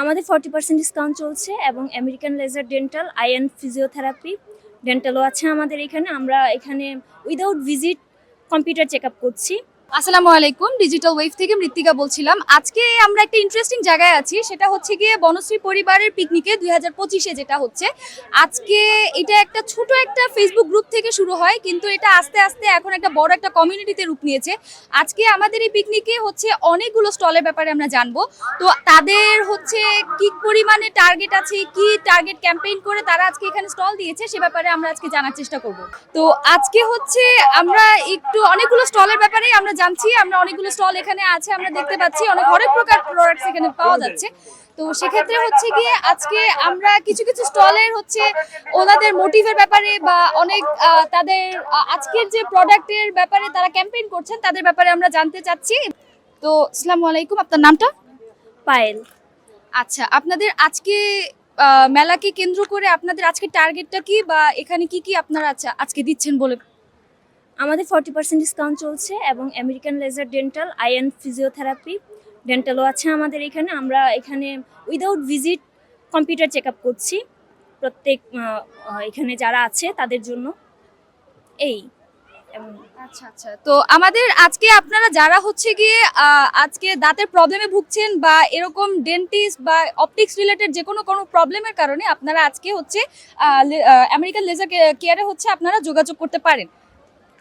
আমাদের forty percent discount চলছে এবং American laser dental eye and physiotherapy ডেন্টালও আছে আমাদের এখানে। আমরা এখানে without visit computer check up করছি। আসসালামু আলাইকুম ডিজিটাল ওয়েভ থেকে মৃত্তিকা বলছিলাম। আজকে আমরা একটা ইন্টারেস্টিং জায়গায় আছি, সেটা হচ্ছে গিয়ে বনশ্রী পরিবারের পিকনিকে দুই হাজার পঁচিশে যেটা হচ্ছে। আজকে এটা একটা ছোট একটা ফেসবুক গ্রুপ থেকে শুরু হয়, কিন্তু এটা আস্তে আস্তে এখন একটা বড় একটা কমিউনিটিতে রূপ নিয়েছে। আজকে আমাদের এই পিকনিকে হচ্ছে অনেকগুলো স্টলের ব্যাপারে আমরা জানব। তো তাদের হচ্ছে কি পরিমাণে টার্গেট আছে, কি টার্গেট ক্যাম্পেইন করে তারা আজকে এখানে স্টল দিয়েছে, সে ব্যাপারে আমরা আজকে জানার চেষ্টা করব। তো আজকে হচ্ছে আমরা একটু অনেকগুলো স্টলের ব্যাপারে আমরা জানছি আমরা অনেকগুলো স্টল এখানে আছে আমরা দেখতে পাচ্ছি অনেক হরেক প্রকার প্রোডাক্টস এখানে পাওয়া যাচ্ছে। তো সেক্ষেত্রে হচ্ছে গিয়ে আজকে আমরা কিছু কিছু স্টলের হচ্ছে ওনাদের মোটিভের ব্যাপারে বা অনেক তাদের আজকের যে প্রোডাক্টের ব্যাপারে তারা ক্যাম্পেইন করছেন তাদের ব্যাপারে আমরা জানতে চাচ্ছি। তো আসসালামু আলাইকুম আপনার নামটা? পায়েল। আচ্ছা আপনাদের আজকে মেলাকে কেন্দ্র করে আপনাদের আজকে টার্গেটটা কি বা এখানে কি কি আপনারা আচ্ছা আজকে দিচ্ছেন বলে আমাদের ফর্টি পার্সেন্ট ডিসকাউন্ট চলছে এবং American laser dental eye and physiotherapy ডেন্টালও আছে আমাদের এখানে। আমরা এখানে without visit computer check up করছি। প্রত্যেক এখানে যারা আছে তাদের জন্য। এই। আচ্ছা আচ্ছা। তো আমাদের আজকে আপনারা যারা হচ্ছে গিয়ে আজকে দাঁতের প্রবলেমে ভুগছেন বা এরকম ডেন্টিস্ট বা অপটিক্স রিলেটেড যে কোনো কোনো প্রবলেমের কারণে আপনারা আজকে হচ্ছে আমেরিকান লেজার কেয়ারে হচ্ছে আপনারা যোগাযোগ করতে পারেন।